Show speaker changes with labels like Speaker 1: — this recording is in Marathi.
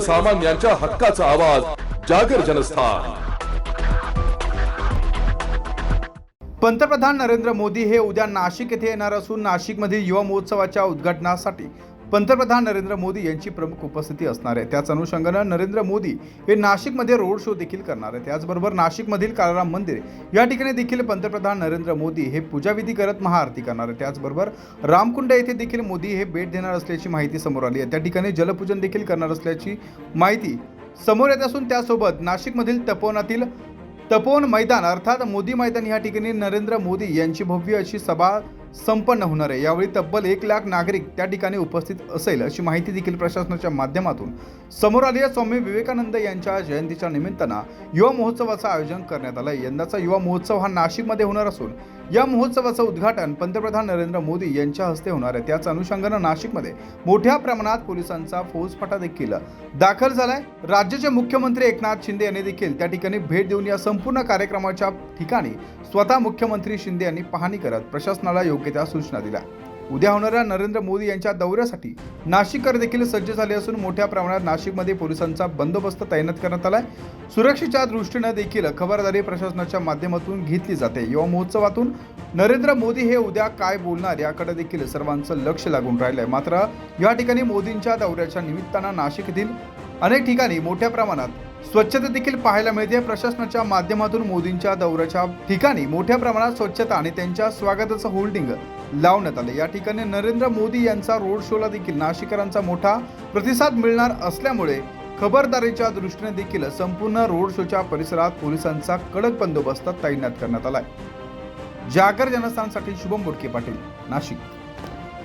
Speaker 1: सर्वसामान्यांच्या हक्काचा आवाज जागर जनस्थान.
Speaker 2: पंतप्रधान नरेंद्र मोदी हे उद्या नाशिक येथे येणार असून नाशिकमधील युवा महोत्सवाच्या उद्घाटनासाठी पंतप्रधान नरेंद्र मोदी यांची प्रमुख उपस्थिती असणार आहे. त्याच अनुषंगानं नरेंद्र मोदी हे नाशिकमध्ये रोड शो देखील करणार आहे त्याचबरोबर नाशिकमधील काळाराम मंदिर या ठिकाणी देखील पंतप्रधान नरेंद्र मोदी हे पूजाविधी करत महाआरती करणार आहे त्याचबरोबर रामकुंड येथे देखील मोदी हे भेट देणार असल्याची माहिती समोर आली आहे. त्या ठिकाणी जलपूजन देखील करणार असल्याची माहिती समोर येत असून त्यासोबत नाशिकमधील तपोवनातील तपोवन मैदान अर्थात मोदी मैदान या ठिकाणी नरेंद्र मोदी यांची भव्य अशी सभा संपन्न होणार आहे. यावेळी तब्बल एक लाख नागरिक त्या ठिकाणी उपस्थित असेल अशी माहिती देखील प्रशासनाच्या माध्यमातून समोर आली आहे. स्वामी विवेकानंद यांच्या जयंतीच्या निमित्तानं युवा महोत्सवाचं आयोजन करण्यात आलं यंदाचा युवा महोत्सव हा नाशिकमध्ये होणार असून या महोत्सवाचं उद्घाटन पंतप्रधान नरेंद्र मोदी यांच्या हस्ते होणार आहे. त्याच अनुषंगानं नाशिकमध्ये मोठ्या प्रमाणात पोलिसांचा फौजफाटा देखील दाखल झालाय. राज्याचे मुख्यमंत्री एकनाथ शिंदे यांनी देखील त्या ठिकाणी भेट देऊन या संपूर्ण कार्यक्रमाच्या ठिकाणी स्वतः मुख्यमंत्री शिंदे यांनी पाहणी करत प्रशासनाला योग्य त्या सूचना दिल्या. उद्या होणाऱ्या नरेंद्र मोदी यांच्या दौऱ्यासाठी नाशिककर देखील सज्ज झाले असून मोठ्या प्रमाणात नाशिकमध्ये पोलिसांचा बंदोबस्त तैनात करण्यात आलाय. सुरक्षेच्या दृष्टीनं देखील खबरदारी प्रशासनाच्या माध्यमातून घेतली जाते. युवा महोत्सवातून नरेंद्र मोदी हे उद्या काय बोलणार याकडे देखील सर्वांचं लक्ष लागून राहिलंय. मात्र या ठिकाणी मोदींच्या दौऱ्याच्या निमित्तानं नाशिक येथील अनेक ठिकाणी मोठ्या प्रमाणात स्वच्छता देखील पाहायला मिळते. प्रशासनाच्या माध्यमातून मोदींच्या दौऱ्याच्या ठिकाणी मोठ्या प्रमाणात स्वच्छता आणि त्यांच्या स्वागताचं होल्डिंग लावण्यात आले. या ठिकाणी नरेंद्र मोदी यांचा रोड शोला देखील नाशिकरांचा मोठा प्रतिसाद मिळणार असल्यामुळे खबरदारीच्या दृष्टीने देखील संपूर्ण रोड शोच्या परिसरात पोलिसांचा कडक बंदोबस्त तैनात करण्यात आलाय. जागर जनस्थानसाठी शुभम बोडके पाटील नाशिक.